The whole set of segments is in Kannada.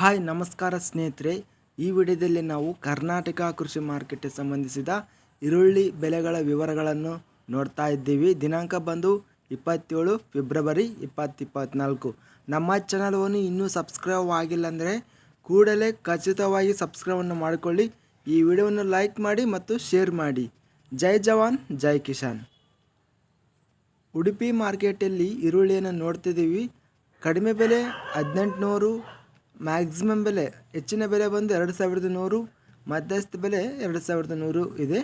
ಹಾಯ್, ನಮಸ್ಕಾರ ಸ್ನೇಹಿತರೆ. ಈ ವಿಡಿಯೋದಲ್ಲಿ ನಾವು ಕರ್ನಾಟಕ ಕೃಷಿ ಮಾರ್ಕೆಟ್ಗೆ ಸಂಬಂಧಿಸಿದ ಈರುಳ್ಳಿ ಬೆಲೆಗಳ ವಿವರಗಳನ್ನು ನೋಡ್ತಾ ಇದ್ದೀವಿ. ದಿನಾಂಕ ಬಂದು ಇಪ್ಪತ್ತೇಳು ಫೆಬ್ರವರಿ ಇಪ್ಪತ್ತು ಇಪ್ಪತ್ತ್ನಾಲ್ಕು ನಮ್ಮ ಚಾನಲ್ವನ್ನು ಇನ್ನೂ ಸಬ್ಸ್ಕ್ರೈಬ್ ಆಗಿಲ್ಲ ಅಂದರೆ ಕೂಡಲೇ ಖಚಿತವಾಗಿ ಸಬ್ಸ್ಕ್ರೈಬನ್ನು ಮಾಡಿಕೊಳ್ಳಿ. ಈ ವಿಡಿಯೋವನ್ನು ಲೈಕ್ ಮಾಡಿ ಮತ್ತು ಶೇರ್ ಮಾಡಿ. ಜೈ ಜವಾನ್, ಜೈ ಕಿಶಾನ್ ಉಡುಪಿ ಮಾರ್ಕೆಟಲ್ಲಿ ಈರುಳ್ಳಿಯನ್ನು ನೋಡ್ತಿದ್ದೀವಿ. ಕಡಿಮೆ ಬೆಲೆ ಹದಿನೆಂಟುನೂರು ಮ್ಯಾಕ್ಸಿಮಮ್ ಬೆಲೆ, ಹೆಚ್ಚಿನ ಬೆಲೆ ಬಂದು ಎರಡು ಸಾವಿರದ ನೂರು, ಮಧ್ಯಸ್ಥ ಬೆಲೆ ಎರಡು ಸಾವಿರದ ನೂರು ಇದೆ.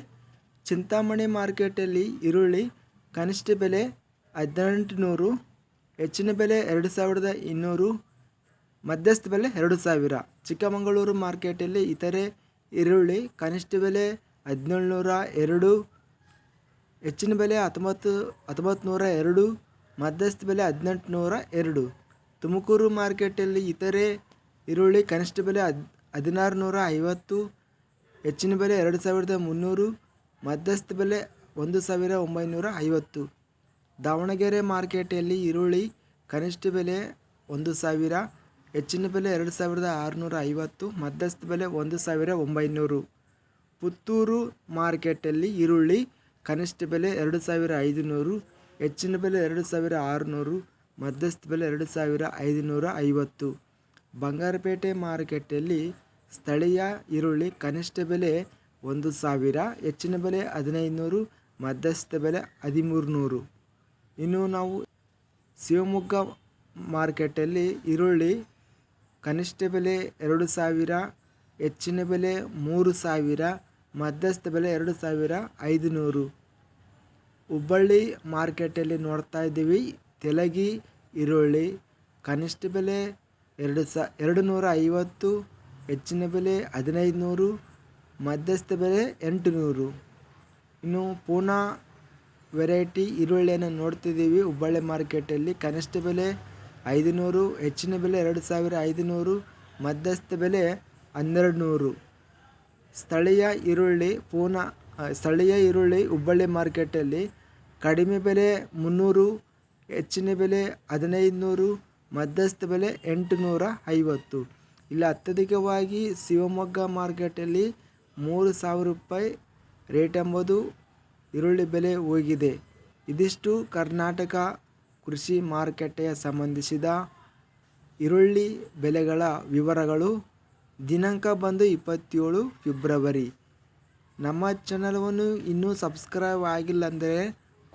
ಚಿಂತಾಮಣಿ ಮಾರ್ಕೆಟಲ್ಲಿ ಈರುಳ್ಳಿ, ಕನಿಷ್ಠ ಬೆಲೆ ಹದಿನೆಂಟು ನೂರು ಹೆಚ್ಚಿನ ಬೆಲೆ ಎರಡು ಸಾವಿರದ ಇನ್ನೂರು, ಮಧ್ಯಸ್ಥ ಬೆಲೆ ಎರಡು ಸಾವಿರ. ಚಿಕ್ಕಮಗಳೂರು ಮಾರ್ಕೆಟಲ್ಲಿ ಇತರೆ ಈರುಳ್ಳಿ ಕನಿಷ್ಠ ಬೆಲೆ ಹದಿನೇಳು ನೂರ ಎರಡು, ಹೆಚ್ಚಿನ ಬೆಲೆ ಹತ್ತೊಂಬತ್ತು ಹತ್ತೊಂಬತ್ತು ನೂರ ಎರಡು, ಮಧ್ಯಸ್ಥ ಬೆಲೆ ಹದಿನೆಂಟು ನೂರ ಎರಡು. ತುಮಕೂರು ಮಾರ್ಕೆಟಲ್ಲಿ ಇತರೆ ಈರುಳ್ಳಿ ಕನಿಷ್ಠ ಬೆಲೆ ಹದ್ ಹದಿನಾರು ನೂರ ಐವತ್ತು, ಹೆಚ್ಚಿನ ಬೆಲೆ ಎರಡು ಸಾವಿರದ ಮುನ್ನೂರು, ಮಧ್ಯಸ್ಥ ಬೆಲೆ ಒಂದು ಸಾವಿರ ಒಂಬೈನೂರ ಐವತ್ತು. ದಾವಣಗೆರೆ ಮಾರ್ಕೆಟಲ್ಲಿ ಈರುಳ್ಳಿ ಕನಿಷ್ಠ ಬೆಲೆ ಒಂದು ಸಾವಿರ, ಹೆಚ್ಚಿನ ಬೆಲೆ ಎರಡು ಸಾವಿರದ ಆರುನೂರ ಐವತ್ತು, ಮಧ್ಯಸ್ಥ ಬೆಲೆ ಒಂದು ಸಾವಿರ ಒಂಬೈನೂರು. ಪುತ್ತೂರು ಮಾರ್ಕೆಟಲ್ಲಿ ಈರುಳ್ಳಿ ಕನಿಷ್ಠ ಬೆಲೆ ಎರಡು ಸಾವಿರ ಐದುನೂರು, ಹೆಚ್ಚಿನ ಬೆಲೆ ಎರಡು ಸಾವಿರ ಆರುನೂರು, ಮಧ್ಯಸ್ಥ ಬೆಲೆ ಎರಡು ಸಾವಿರ ಐದುನೂರ ಐವತ್ತು. ಬಂಗಾರಪೇಟೆ ಮಾರುಕಟ್ಟೆಯಲ್ಲಿ ಸ್ಥಳೀಯ ಈರುಳ್ಳಿ ಕನಿಷ್ಠ ಬೆಲೆ ಒಂದು ಸಾವಿರ, ಹೆಚ್ಚಿನ ಬೆಲೆ ಹದಿನೈದುನೂರು, ಮಧ್ಯಸ್ಥ ಬೆಲೆ ಹದಿಮೂರು ನೂರು ಇನ್ನು ನಾವು ಶಿವಮೊಗ್ಗ ಮಾರ್ಕೆಟಲ್ಲಿ ಈರುಳ್ಳಿ ಕನಿಷ್ಠ ಬೆಲೆ ಎರಡು ಸಾವಿರ, ಹೆಚ್ಚಿನ ಬೆಲೆ ಮೂರು ಸಾವಿರ, ಮಧ್ಯಸ್ಥ ಬೆಲೆ ಎರಡು ಸಾವಿರ ಐದುನೂರು. ಹುಬ್ಬಳ್ಳಿ ಮಾರ್ಕೆಟಲ್ಲಿ ನೋಡ್ತಾ ಇದ್ದೀವಿ, ತೆಲಗಿ ಈರುಳ್ಳಿ ಕನಿಷ್ಠ ಬೆಲೆ ಎರಡು ಸ, ಎರಡು ನೂರ ಐವತ್ತು, ಹೆಚ್ಚಿನ ಬೆಲೆ ಹದಿನೈದು ನೂರು ಮಧ್ಯಸ್ಥ ಬೆಲೆ ಎಂಟು ನೂರು ಇನ್ನು ಪೂನಾ ವೆರೈಟಿ ಈರುಳ್ಳಿಯನ್ನು ನೋಡ್ತಿದ್ದೀವಿ. ಹುಬ್ಬಳ್ಳಿ ಮಾರ್ಕೆಟಲ್ಲಿ ಕನಿಷ್ಠ ಬೆಲೆ ಐದು ನೂರು ಹೆಚ್ಚಿನ ಬೆಲೆ ಎರಡು ಸಾವಿರ ಐದುನೂರು, ಮಧ್ಯಸ್ಥ ಬೆಲೆ ಹನ್ನೆರಡು ನೂರು ಸ್ಥಳೀಯ ಈರುಳ್ಳಿ ಪೂನಾ ಸ್ಥಳೀಯ ಈರುಳ್ಳಿ ಹುಬ್ಬಳ್ಳಿ ಮಾರ್ಕೆಟಲ್ಲಿ ಕಡಿಮೆ ಬೆಲೆ ಮುನ್ನೂರು, ಹೆಚ್ಚಿನ ಬೆಲೆ ಹದಿನೈದು ನೂರು ಮಧ್ಯಸ್ಥ ಬೆಲೆ ಎಂಟುನೂರ ಐವತ್ತು ಇಲ್ಲಿ ಅತ್ಯಧಿಕವಾಗಿ ಶಿವಮೊಗ್ಗ ಮಾರ್ಕೆಟಲ್ಲಿ ಮೂರು ಸಾವಿರ ರೂಪಾಯಿ ರೇಟ್ ಎಂಬುದು ಈರುಳ್ಳಿ ಬೆಲೆ ಹೋಗಿದೆ. ಇದಿಷ್ಟು ಕರ್ನಾಟಕ ಕೃಷಿ ಮಾರುಕಟ್ಟೆಯ ಸಂಬಂಧಿಸಿದ ಈರುಳ್ಳಿ ಬೆಲೆಗಳ ವಿವರಗಳು ದಿನಾಂಕ ಬಂದು ಇಪ್ಪತ್ತೇಳು ಫೆಬ್ರವರಿ. ನಮ್ಮ ಚಾನಲವನ್ನು ಇನ್ನೂ ಸಬ್ಸ್ಕ್ರೈಬ್ ಆಗಿಲ್ಲ ಅಂದರೆ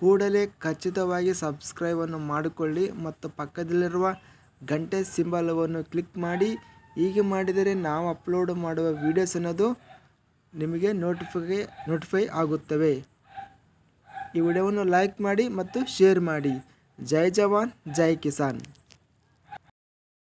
ಕೂಡಲೇ ಖಚಿತವಾಗಿ ಸಬ್ಸ್ಕ್ರೈಬನ್ನು ಮಾಡಿಕೊಳ್ಳಿ ಮತ್ತು ಪಕ್ಕದಲ್ಲಿರುವ ಗಂಟೆ ಸಿಂಬಲವನ್ನು ಕ್ಲಿಕ್ ಮಾಡಿ. ಹೀಗೆ ಮಾಡಿದರೆ ನಾವು ಅಪ್ಲೋಡ್ ಮಾಡುವ ವೀಡಿಯೋಸ್ ಅನ್ನೋದು ನಿಮಗೆ ನೋಟಿಫೈ ನೋಟಿಫೈ ಆಗುತ್ತವೆ. ಈ ವಿಡಿಯೋವನ್ನು ಲೈಕ್ ಮಾಡಿ ಮತ್ತು ಶೇರ್ ಮಾಡಿ. ಜೈ ಜವಾನ್, ಜೈ ಕಿಸಾನ್.